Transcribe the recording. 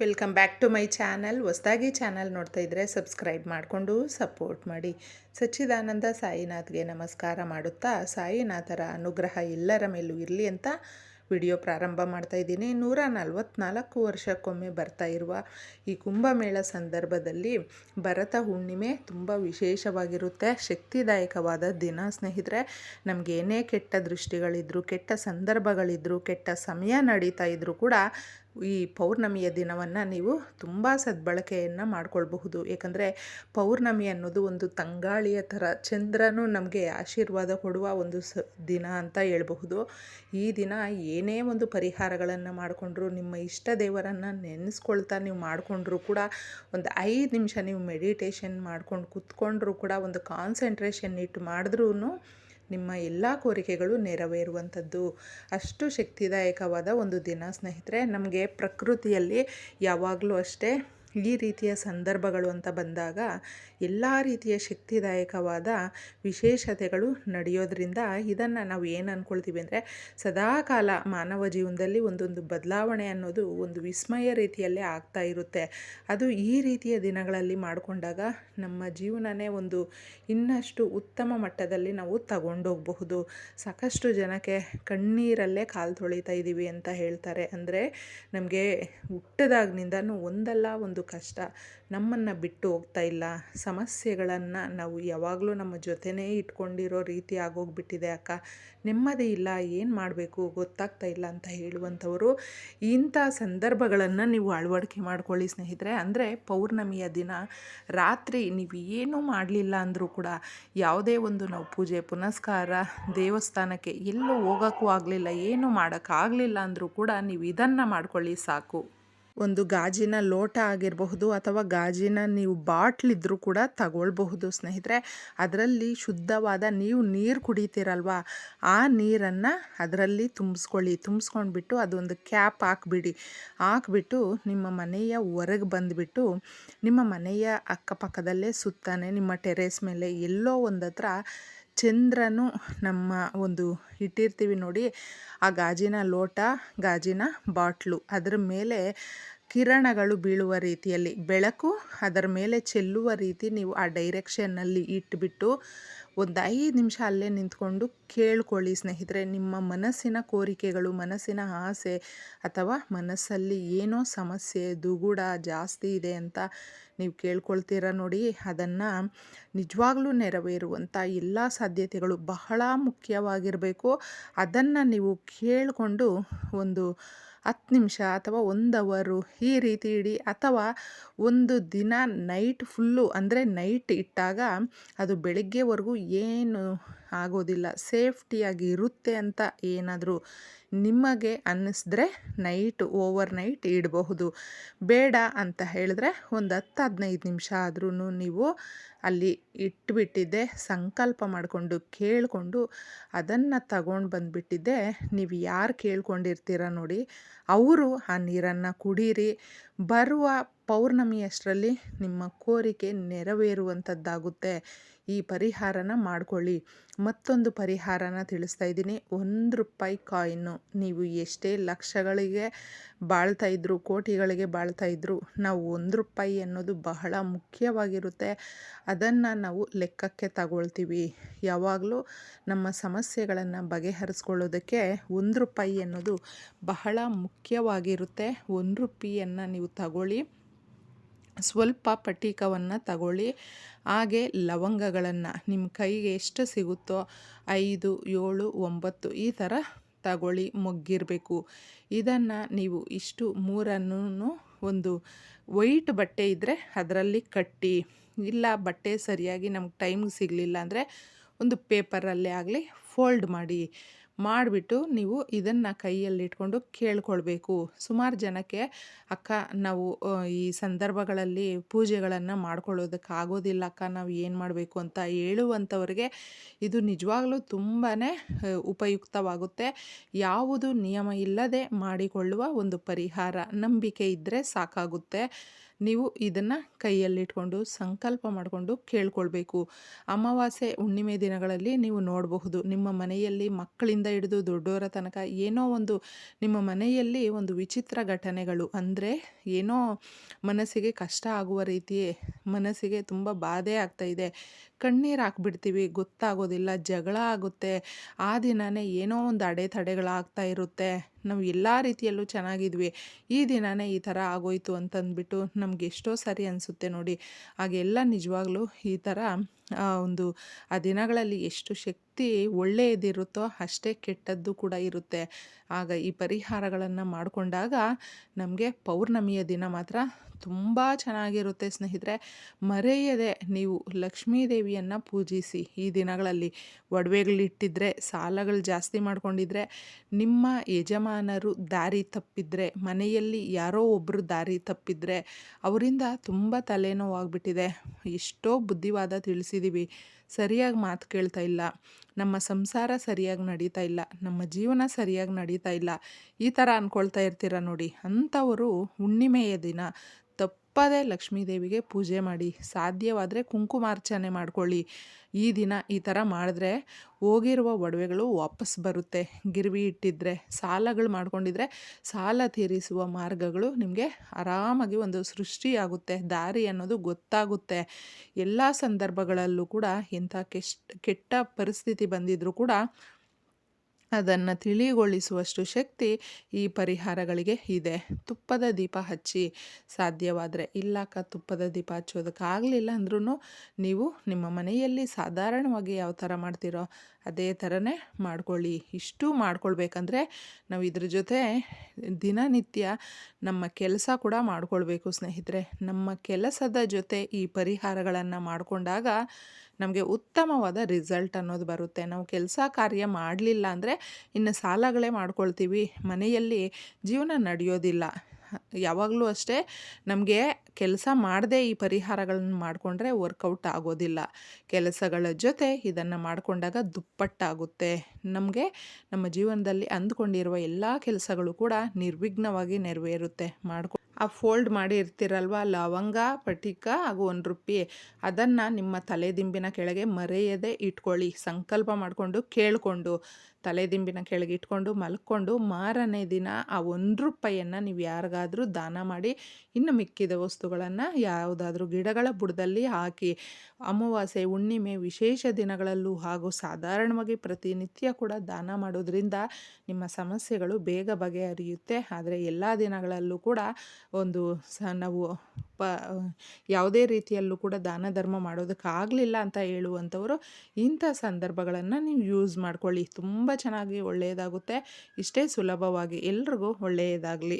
Welcome back to my channel. ಹೊಸ್ದಾಗಿ channel ನೋಡ್ತಾ ಇದ್ದರೆ ಸಬ್ಸ್ಕ್ರೈಬ್ ಮಾಡಿಕೊಂಡು ಸಪೋರ್ಟ್ ಮಾಡಿ. ಸಚ್ಚಿದಾನಂದ ಸಾಯಿನಾಥ್ಗೆ ನಮಸ್ಕಾರ ಮಾಡುತ್ತಾ, ಸಾಯಿನಾಥರ ಅನುಗ್ರಹ ಎಲ್ಲರ ಮೇಲೂ ಇರಲಿ ಅಂತ ವಿಡಿಯೋ ಪ್ರಾರಂಭ ಮಾಡ್ತಾ ಇದ್ದೀನಿ. ನೂರ ನಲವತ್ನಾಲ್ಕು ವರ್ಷಕ್ಕೊಮ್ಮೆ ಬರ್ತಾ ಇರುವ ಈ ಕುಂಭಮೇಳ ಸಂದರ್ಭದಲ್ಲಿ ಭರತ ಹುಣ್ಣಿಮೆ ತುಂಬ ವಿಶೇಷವಾಗಿರುತ್ತೆ. ಶಕ್ತಿದಾಯಕವಾದ ದಿನ ಸ್ನೇಹಿತರೆ. ನಮಗೆ ಏನೇ ಕೆಟ್ಟ ದೃಷ್ಟಿಗಳಿದ್ರು, ಕೆಟ್ಟ ಸಂದರ್ಭಗಳಿದ್ರು, ಕೆಟ್ಟ ಸಮಯ ನಡೀತಾ ಇದ್ದರೂ ಕೂಡ ಈ ಪೌರ್ಣಮಿಯ ದಿನವನ್ನು ನೀವು ತುಂಬ ಸದ್ಬಳಕೆಯನ್ನು ಮಾಡಿಕೊಳ್ಬಹುದು. ಏಕೆಂದರೆ ಪೌರ್ಣಮಿ ಅನ್ನೋದು ಒಂದು ತಂಗಾಳಿಯ ಥರ, ಚಂದ್ರನು ನಮಗೆ ಆಶೀರ್ವಾದ ಕೊಡುವ ಒಂದು ಸ, ದಿನ ಅಂತ ಹೇಳ್ಬಹುದು. ಈ ದಿನ ಏನೇ ಒಂದು ಪರಿಹಾರಗಳನ್ನು ಮಾಡಿಕೊಂಡ್ರು, ನಿಮ್ಮ ಇಷ್ಟ ದೇವರನ್ನು ನೆನೆಸ್ಕೊಳ್ತಾ ನೀವು ಮಾಡಿಕೊಂಡ್ರು ಕೂಡ, ಒಂದು ಐದು ನಿಮಿಷ ನೀವು ಮೆಡಿಟೇಷನ್ ಮಾಡ್ಕೊಂಡು ಕೂತ್ಕೊಂಡ್ರೂ ಕೂಡ, ಒಂದು ಕಾನ್ಸಂಟ್ರೇಷನ್ ಇಟ್ಟು ಮಾಡಿದ್ರೂ ನಿಮ್ಮ ಎಲ್ಲ ಕೋರಿಕೆಗಳು ನೆರವೇರುವಂಥದ್ದು. ಅಷ್ಟು ಶಕ್ತಿದಾಯಕವಾದ ಒಂದು ದಿನ ಸ್ನೇಹಿತರೆ. ನಮಗೆ ಪ್ರಕೃತಿಯಲ್ಲಿ ಯಾವಾಗಲೂ ಅಷ್ಟೇ ಈ ರೀತಿಯ ಸಂದರ್ಭಗಳು ಅಂತ ಬಂದಾಗ ಎಲ್ಲ ರೀತಿಯ ಶಕ್ತಿದಾಯಕವಾದ ವಿಶೇಷತೆಗಳು ನಡೆಯೋದ್ರಿಂದ ಇದನ್ನು ನಾವು ಏನು ಅಂದ್ಕೊಳ್ತೀವಿ ಅಂದರೆ ಸದಾಕಾಲ ಮಾನವ ಜೀವನದಲ್ಲಿ ಒಂದೊಂದು ಬದಲಾವಣೆ ಅನ್ನೋದು ಒಂದು ವಿಸ್ಮಯ ರೀತಿಯಲ್ಲೇ ಆಗ್ತಾ ಇರುತ್ತೆ. ಅದು ಈ ರೀತಿಯ ದಿನಗಳಲ್ಲಿ ಮಾಡಿಕೊಂಡಾಗ ನಮ್ಮ ಜೀವನನೇ ಒಂದು ಇನ್ನಷ್ಟು ಉತ್ತಮ ಮಟ್ಟದಲ್ಲಿ ನಾವು ತಗೊಂಡೋಗಬಹುದು. ಸಾಕಷ್ಟು ಜನಕ್ಕೆ ಕಣ್ಣೀರಲ್ಲೇ ಕಾಲು ತೊಳಿತಾ ಇದ್ದೀವಿ ಅಂತ ಹೇಳ್ತಾರೆ. ಅಂದರೆ ನಮಗೆ ಹುಟ್ಟದಾಗ್ನಿಂದ ಒಂದಲ್ಲ, ಒಂದು ಕಷ್ಟ. ನಮ್ಮನ್ನು ಬಿಟ್ಟು ಹೋಗ್ತಾ ಇಲ್ಲ. ಸಮಸ್ಯೆಗಳನ್ನು ನಾವು ಯಾವಾಗಲೂ ನಮ್ಮ ಜೊತೆನೇ ಇಟ್ಕೊಂಡಿರೋ ರೀತಿ ಆಗೋಗ್ಬಿಟ್ಟಿದೆ ಅಕ್ಕ. ನೆಮ್ಮದಿ ಇಲ್ಲ, ಏನು ಮಾಡಬೇಕು, ಗೊತ್ತಾಗ್ತಾ ಇಲ್ಲ ಅಂತ ಹೇಳುವಂಥವರು ಇಂಥ ಸಂದರ್ಭಗಳನ್ನು ನೀವು ಅಳವಡಿಕೆ ಮಾಡ್ಕೊಳ್ಳಿ ಸ್ನೇಹಿತರೆ. ಅಂದರೆ ಪೌರ್ಣಮಿಯ ದಿನ, ರಾತ್ರಿ ನೀವು ಏನೂ ಮಾಡಲಿಲ್ಲ ಅಂದರೂ ಕೂಡ ಯಾವುದೇ ಒಂದು ನಾವು ಪೂಜೆ, ಪುನಸ್ಕಾರ, ದೇವಸ್ಥಾನಕ್ಕೆ ಎಲ್ಲೂ ಹೋಗೋಕ್ಕೂ ಆಗಲಿಲ್ಲ, ಏನೂ ಮಾಡೋಕ್ಕಾಗಲಿಲ್ಲ ಅಂದರೂ ಕೂಡ ನೀವು ಇದನ್ನು ಮಾಡ್ಕೊಳ್ಳಿ ಸಾಕು. ಒಂದು ಗಾಜಿನ ಲೋಟ ಆಗಿರಬಹುದು ಅಥವಾ ಗಾಜಿನ ನೀವು ಬಾಟ್ಲಿದ್ರೂ ಕೂಡ ತಗೊಳ್ಬಹುದು ಸ್ನೇಹಿತರೆ. ಅದರಲ್ಲಿ ಶುದ್ಧವಾದ ನೀವು ನೀರು ಕುಡಿತೀರಲ್ವ? ಆ ನೀರನ್ನು ಅದರಲ್ಲಿ ತುಂಬಿಸ್ಕೊಳ್ಳಿ. ತುಂಬಿಸ್ಕೊಂಡ್ಬಿಟ್ಟು ಅದೊಂದು ಕ್ಯಾಪ್ ಹಾಕ್ಬಿಡಿ. ಹಾಕ್ಬಿಟ್ಟು ನಿಮ್ಮ ಮನೆಯ ಹೊರಗೆ ಬಂದುಬಿಟ್ಟು ನಿಮ್ಮ ಮನೆಯ ಅಕ್ಕಪಕ್ಕದಲ್ಲೇ ಸುತ್ತಾನೆ, ನಿಮ್ಮ ಟೆರೇಸ್ ಮೇಲೆ ಎಲ್ಲೋ ಒಂದು ಹತ್ರ ಚಂದ್ರನು ನಮ್ಮ ಒಂದು ಇಟ್ಟಿರ್ತೀವಿ ನೋಡಿ, ಆ ಗಾಜಿನ ಲೋಟ, ಗಾಜಿನ ಬಾಟ್ಲು. ಅದರ ಮೇಲೆ ಕಿರಣಗಳು ಬೀಳುವ ರೀತಿಯಲ್ಲಿ ಬೆಳಕು ಅದರ ಮೇಲೆ ಚೆಲ್ಲುವ ರೀತಿ ನೀವು ಆ ಡೈರೆಕ್ಷನ್ನಲ್ಲಿ ಇಟ್ಬಿಟ್ಟು ಒಂದು ಐದು ನಿಮಿಷ ಅಲ್ಲೇ ನಿಂತ್ಕೊಂಡು ಕೇಳ್ಕೊಳ್ಳಿ ಸ್ನೇಹಿತರೆ, ನಿಮ್ಮ ಮನಸ್ಸಿನ ಕೋರಿಕೆಗಳು, ಮನಸ್ಸಿನ ಆಸೆ ಅಥವಾ ಮನಸ್ಸಲ್ಲಿ ಏನೋ ಸಮಸ್ಯೆ, ದುಗುಡ ಜಾಸ್ತಿ ಇದೆ ಅಂತ ನೀವು ಕೇಳ್ಕೊಳ್ತೀರ ನೋಡಿ, ಅದನ್ನು ನಿಜವಾಗ್ಲೂ ನೆರವೇರುವಂಥ ಎಲ್ಲ ಸಾಧ್ಯತೆಗಳು ಬಹಳ ಮುಖ್ಯವಾಗಿರಬೇಕು. ಅದನ್ನು ನೀವು ಕೇಳಿಕೊಂಡು ಒಂದು ಹತ್ತು ನಿಮಿಷ ಅಥವಾ ಒಂದು ಅವರು ಈ ರೀತಿ ಇಡಿ ಅಥವಾ ಒಂದು ದಿನ ನೈಟ್ ಫುಲ್ಲು ಅಂದರೆ ನೈಟ್ ಇಟ್ಟಾಗ ಅದು ಬೆಳಗ್ಗೆವರೆಗೂ ಏನು ಆಗೋದಿಲ್ಲ. ಸೇಫ್ಟಿಯಾಗಿ ಇರುತ್ತೆ ಅಂತ ಏನಾದರೂ ನಿಮಗೆ ಅನ್ನಿಸಿದ್ರೆ ನೈಟ್, ಓವರ್ ನೈಟ್ ಇಡಬಹುದು. ಬೇಡ ಅಂತ ಹೇಳಿದ್ರೆ ಒಂದು ಹತ್ತು ಹದಿನೈದು ನಿಮಿಷ ಆದ್ರೂ ನೀವು ಅಲ್ಲಿ ಇಟ್ಬಿಟ್ಟಿದ್ದೆ, ಸಂಕಲ್ಪ ಮಾಡಿಕೊಂಡು ಕೇಳಿಕೊಂಡು ಅದನ್ನು ತಗೊಂಡು ಬಂದುಬಿಟ್ಟಿದ್ದೆ. ನೀವು ಯಾರು ಕೇಳ್ಕೊಂಡಿರ್ತೀರ ನೋಡಿ, ಅವರು ಆ ನೀರನ್ನು ಕುಡೀರಿ. ಬರುವ ಪೌರ್ಣಮಿಯಷ್ಟರಲ್ಲಿ ನಿಮ್ಮ ಕೋರಿಕೆ ನೆರವೇರುವಂಥದ್ದಾಗುತ್ತೆ ಈ ಪರಿಹಾರನ ಮಾಡ್ಕೊಳ್ಳಿ. ಮತ್ತೊಂದು ಪರಿಹಾರನ ತಿಳಿಸ್ತಾ ಇದ್ದೀನಿ. ಒಂದು ರೂಪಾಯಿ ಕಾಯಿನು ನೀವು ಎಷ್ಟೇ ಲಕ್ಷಗಳಿಗೆ ಬಾಳ್ತಾ ಇದ್ರು, ಕೋಟಿಗಳಿಗೆ ಬಾಳ್ತಾ ಇದ್ರು, ನಾವು ಒಂದು ರೂಪಾಯಿ ಅನ್ನೋದು ಬಹಳ ಮುಖ್ಯವಾಗಿರುತ್ತೆ. ಅದನ್ನು ನಾವು ಲೆಕ್ಕಕ್ಕೆ ತಗೊಳ್ತೀವಿ. ಯಾವಾಗಲೂ ನಮ್ಮ ಸಮಸ್ಯೆಗಳನ್ನು ಬಗೆಹರಿಸ್ಕೊಳ್ಳೋದಕ್ಕೆ ಒಂದು ರೂಪಾಯಿ ಅನ್ನೋದು ಬಹಳ ಮುಖ್ಯವಾಗಿರುತ್ತೆ. ಒಂದು ರೂಪಾಯಿಯನ್ನು ನೀವು ತಗೊಳ್ಳಿ. ಸ್ವಲ್ಪ ಪಟೀಕವನ್ನು ತಗೊಳ್ಳಿ. ಹಾಗೆ ಲವಂಗಗಳನ್ನು ನಿಮ್ಮ ಕೈಗೆ ಎಷ್ಟು ಸಿಗುತ್ತೋ ಐದು, ಏಳು, ಒಂಬತ್ತು ಈ ಥರ ತಗೊಳ್ಳಿ ಮೊಗ್ಗಿರಬೇಕು. ಇದನ್ನು ನೀವು ಇಷ್ಟು ಮೂರನ್ನು ಒಂದು ವೈಟ್ ಬಟ್ಟೆ ಇದ್ದರೆ ಅದರಲ್ಲಿ ಕಟ್ಟಿ. ಇಲ್ಲ ಬಟ್ಟೆ ಸರಿಯಾಗಿ ನಮ್ಗೆ ಟೈಮ್ಗೆ ಸಿಗಲಿಲ್ಲ ಅಂದರೆ ಒಂದು ಪೇಪರಲ್ಲೇ ಆಗಲಿ ಫೋಲ್ಡ್ ಮಾಡಿ. ಮಾಡಿಬಿಟ್ಟು ನೀವು ಇದನ್ನು ಕೈಯಲ್ಲಿ ಇಟ್ಕೊಂಡು ಕೇಳ್ಕೊಳ್ಬೇಕು. ಸುಮಾರು ಜನಕ್ಕೆ, ಅಕ್ಕ, ನಾವು ಈ ಸಂದರ್ಭಗಳಲ್ಲಿ ಪೂಜೆಗಳನ್ನು ಮಾಡ್ಕೊಳ್ಳೋದಕ್ಕಾಗೋದಿಲ್ಲ, ಅಕ್ಕ, ನಾವು ಏನು ಮಾಡಬೇಕು ಅಂತ ಹೇಳುವಂಥವ್ರಿಗೆ ಇದು ನಿಜವಾಗ್ಲೂ ತುಂಬಾ ಉಪಯುಕ್ತವಾಗುತ್ತೆ. ಯಾವುದು ನಿಯಮ ಇಲ್ಲದೆ ಮಾಡಿಕೊಳ್ಳುವ ಒಂದು ಪರಿಹಾರ ನಂಬಿಕೆ ಇದ್ದರೆ ಸಾಕಾಗುತ್ತೆ. ನೀವು ಇದನ್ನು ಕೈಯಲ್ಲಿಟ್ಕೊಂಡು ಸಂಕಲ್ಪ ಮಾಡಿಕೊಂಡು ಕೇಳ್ಕೊಳ್ಬೇಕು. ಅಮಾವಾಸ್ಯೆ ಹುಣ್ಣಿಮೆ ದಿನಗಳಲ್ಲಿ ನೀವು ನೋಡಬಹುದು. ನಿಮ್ಮ ಮನೆಯಲ್ಲಿ ಮಕ್ಕಳಿಂದ ಹಿಡಿದು ದೊಡ್ಡವರ ತನಕ ಏನೋ ಒಂದು ನಿಮ್ಮ ಮನೆಯಲ್ಲಿ ಒಂದು ವಿಚಿತ್ರ ಘಟನೆಗಳು ಅಂದರೆ ಏನೋ ಮನಸ್ಸಿಗೆ ಕಷ್ಟ ಆಗುವ ರೀತಿಯೇ ಮನಸ್ಸಿಗೆ ತುಂಬ ಬಾಧೆ ಆಗ್ತಾ ಇದೆ. ಕಣ್ಣೀರು ಹಾಕ್ಬಿಡ್ತೀವಿ, ಗೊತ್ತಾಗೋದಿಲ್ಲ, ಜಗಳ ಆಗುತ್ತೆ. ಆ ದಿನವೇ ಏನೋ ಒಂದು ಅಡೆತಡೆಗಳಾಗ್ತಾ ಇರುತ್ತೆ. ನಾವು ಎಲ್ಲ ರೀತಿಯಲ್ಲೂ ಚೆನ್ನಾಗಿದ್ವಿ. ಈ ದಿನವೇ ಈ ಥರ ಆಗೋಯ್ತು ಅಂತಂದ್ಬಿಟ್ಟು ನಮ್ಗೆ ಎಷ್ಟೋ ಸರಿ ಅನಿಸುತ್ತೆ ನೋಡಿ. ಹಾಗೆಲ್ಲ ನಿಜವಾಗ್ಲೂ ಈ ಥರ ಒಂದು, ಆ ದಿನಗಳಲ್ಲಿ ಎಷ್ಟು ಶಕ್ತಿ ಒಳ್ಳೆಯದಿರುತ್ತೋ ಅಷ್ಟೇ ಕೆಟ್ಟದ್ದು ಕೂಡ ಇರುತ್ತೆ. ಆಗ ಈ ಪರಿಹಾರಗಳನ್ನು ಮಾಡಿಕೊಂಡಾಗ ನಮಗೆ ಪೌರ್ಣಮಿಯ ದಿನ ಮಾತ್ರ ತುಂಬ ಚೆನ್ನಾಗಿರುತ್ತೆ ಸ್ನೇಹಿತರೆ. ಮರೆಯದೆ ನೀವು ಲಕ್ಷ್ಮೀ ದೇವಿಯನ್ನು ಪೂಜಿಸಿ ಈ ದಿನಗಳಲ್ಲಿ ಒಡವೆಗಳಿಟ್ಟಿದ್ರೆ, ಸಾಲಗಳು ಜಾಸ್ತಿ ಮಾಡಿಕೊಂಡಿದ್ರೆ, ನಿಮ್ಮ ಯಜಮಾನರು ದಾರಿ ತಪ್ಪಿದ್ರೆ, ಮನೆಯಲ್ಲಿ ಯಾರೋ ಒಬ್ಬರು ದಾರಿ ತಪ್ಪಿದ್ರೆ, ಅವರಿಂದ ತುಂಬ ತಲೆನೋವಾಗ್ಬಿಟ್ಟಿದೆ. ಎಷ್ಟೋ ಬುದ್ಧಿವಾದ ತಿಳಿಸಿದ್ದೀವಿ ಸರಿಯಾಗಿ ಮಾತು ಕೇಳ್ತಾ ಇಲ್ಲ. ನಮ್ಮ ಸಂಸಾರ ಸರಿಯಾಗಿ ನಡೀತಾ ಇಲ್ಲ. ನಮ್ಮ ಜೀವನ ಸರಿಯಾಗಿ ನಡೀತಾ ಇಲ್ಲ. ಈ ಥರ ಅಂದ್ಕೊಳ್ತಾ ಇರ್ತೀರ ನೋಡಿ. ಅಂಥವರು ಹುಣ್ಣಿಮೆಯ ದಿನ. ತಪ್ಪದೇ ಲಕ್ಷ್ಮೀದೇವಿಗೆ ಪೂಜೆ ಮಾಡಿ, ಸಾಧ್ಯವಾದರೆ ಕುಂಕುಮಾರ್ಚನೆ ಮಾಡ್ಕೊಳ್ಳಿ. ಈ ದಿನ ಈ ಥರ ಮಾಡಿದ್ರೆ ಹೋಗಿರುವ ಒಡವೆಗಳು ವಾಪಸ್ ಬರುತ್ತೆ. ಗಿರ್ವಿ ಇಟ್ಟಿದ್ರೆ, ಸಾಲಗಳು ಮಾಡ್ಕೊಂಡಿದ್ರೆ ಸಾಲ ತೀರಿಸುವ ಮಾರ್ಗಗಳು ನಿಮಗೆ ಆರಾಮಾಗಿ ಒಂದು ಸೃಷ್ಟಿಯಾಗುತ್ತೆ. ದಾರಿ ಅನ್ನೋದು ಗೊತ್ತಾಗುತ್ತೆ. ಎಲ್ಲ ಸಂದರ್ಭಗಳಲ್ಲೂ ಕೂಡ ಇಂಥ ಕೆಟ್ಟ ಪರಿಸ್ಥಿತಿ ಬಂದಿದ್ದರೂ ಕೂಡ ಅದನ್ನು ತಿಳಿಗೊಳಿಸುವಷ್ಟು ಶಕ್ತಿ ಈ ಪರಿಹಾರಗಳಿಗೆ ಇದೆ. ತುಪ್ಪದ ದೀಪ ಹಚ್ಚಿ ಸಾಧ್ಯವಾದರೆ, ಇಲ್ಲಕ್ಕ ತುಪ್ಪದ ದೀಪ ಹಚ್ಚೋದಕ್ಕಾಗಲಿಲ್ಲ ಅಂದ್ರೂ ನೀವು ನಿಮ್ಮ ಮನೆಯಲ್ಲಿ ಸಾಧಾರಣವಾಗಿ ಯಾವ ಥರ ಮಾಡ್ತೀರೋ ಅದೇ ಥರನೇ ಮಾಡ್ಕೊಳ್ಳಿ. ಇಷ್ಟು ಮಾಡ್ಕೊಳ್ಬೇಕಂದ್ರೆ ನಾವು ಇದ್ರ ಜೊತೆ ದಿನನಿತ್ಯ ನಮ್ಮ ಕೆಲಸ ಕೂಡ ಮಾಡ್ಕೊಳ್ಬೇಕು ಸ್ನೇಹಿತರೆ. ನಮ್ಮ ಕೆಲಸದ ಜೊತೆ ಈ ಪರಿಹಾರಗಳನ್ನು ಮಾಡಿಕೊಂಡಾಗ ನಮಗೆ ಉತ್ತಮವಾದ ರಿಸಲ್ಟ್ ಅನ್ನೋದು ಬರುತ್ತೆ. ನಾವು ಕೆಲಸ ಕಾರ್ಯ ಮಾಡಲಿಲ್ಲ ಅಂದರೆ ಇನ್ನು ಸಾಲಗಳೇ ಮಾಡ್ಕೊಳ್ತೀವಿ. ಮನೆಯಲ್ಲಿ ಜೀವನ ನಡೆಯೋದಿಲ್ಲ. ಯಾವಾಗಲೂ ಅಷ್ಟೇ ನಮಗೆ ಕೆಲಸ ಮಾಡದೆ ಈ ಪರಿಹಾರಗಳನ್ನು ಮಾಡಿಕೊಂಡ್ರೆ ವರ್ಕೌಟ್ ಆಗೋದಿಲ್ಲ. ಕೆಲಸಗಳ ಜೊತೆ ಇದನ್ನು ಮಾಡಿಕೊಂಡಾಗ ದುಪ್ಪಟ್ಟಾಗುತ್ತೆ. ನಮಗೆ ನಮ್ಮ ಜೀವನದಲ್ಲಿ ಅಂದ್ಕೊಂಡಿರುವ ಎಲ್ಲ ಕೆಲಸಗಳು ಕೂಡ ನಿರ್ವಿಘ್ನವಾಗಿ ನೆರವೇರುತ್ತೆ. ಮಾಡ್ಕೊ ಆ ಫೋಲ್ಡ್ ಮಾಡಿ ಇರ್ತಿರಲ್ವ? ಲವಂಗ, ಪಟಿಕ ಹಾಗೂ ಒಂದು ರುಪ್ಪಿ ಅದನ್ನು ನಿಮ್ಮ ತಲೆದಿಂಬಿನ ಕೆಳಗೆ ಮರೆಯದೆ ಇಟ್ಕೊಳ್ಳಿ. ಸಂಕಲ್ಪ ಮಾಡಿಕೊಂಡು ಕೇಳಿಕೊಂಡು. ತಲೆದಿಂಬಿನ ಕೆಳಗೆ ಇಟ್ಕೊಂಡು ಮಲ್ಕೊಂಡು ಮಾರನೇ ದಿನ ಆ ಒಂದು ರೂಪಾಯಿಯನ್ನು ನೀವು ಯಾರಿಗಾದರೂ ದಾನ ಮಾಡಿ ಇನ್ನು ಮಿಕ್ಕಿದ ವಸ್ತುಗಳನ್ನು ಯಾವುದಾದ್ರೂ ಗಿಡಗಳ ಬುಡದಲ್ಲಿ ಹಾಕಿ ಅಮಾವಾಸ್ಯೆ, ಹುಣ್ಣಿಮೆ ವಿಶೇಷ ದಿನಗಳಲ್ಲೂ ಹಾಗೂ ಸಾಧಾರಣವಾಗಿ ಪ್ರತಿನಿತ್ಯ ಕೂಡ ದಾನ ಮಾಡೋದ್ರಿಂದ ನಿಮ್ಮ ಸಮಸ್ಯೆಗಳು ಬೇಗ ಬಗೆಹರಿಯುತ್ತೆ. ಆದರೆ ಎಲ್ಲ ದಿನಗಳಲ್ಲೂ ಕೂಡ ಒಂದು ಸ ನಾವು ಪ ಯಾವುದೇ ರೀತಿಯಲ್ಲೂ ಕೂಡ ದಾನ ಧರ್ಮ ಮಾಡೋದಕ್ಕಾಗಲಿಲ್ಲ ಅಂತ ಹೇಳುವಂಥವರು ಇಂಥ ಸಂದರ್ಭಗಳನ್ನು ನೀವು ಯೂಸ್ ಮಾಡ್ಕೊಳ್ಳಿ. ತುಂಬ ಚೆನ್ನಾಗಿ ಒಳ್ಳೆಯದಾಗುತ್ತೆ. ಇಷ್ಟೇ ಸುಲಭವಾಗಿ ಎಲ್ರಿಗೂ ಒಳ್ಳೆಯದಾಗಲಿ.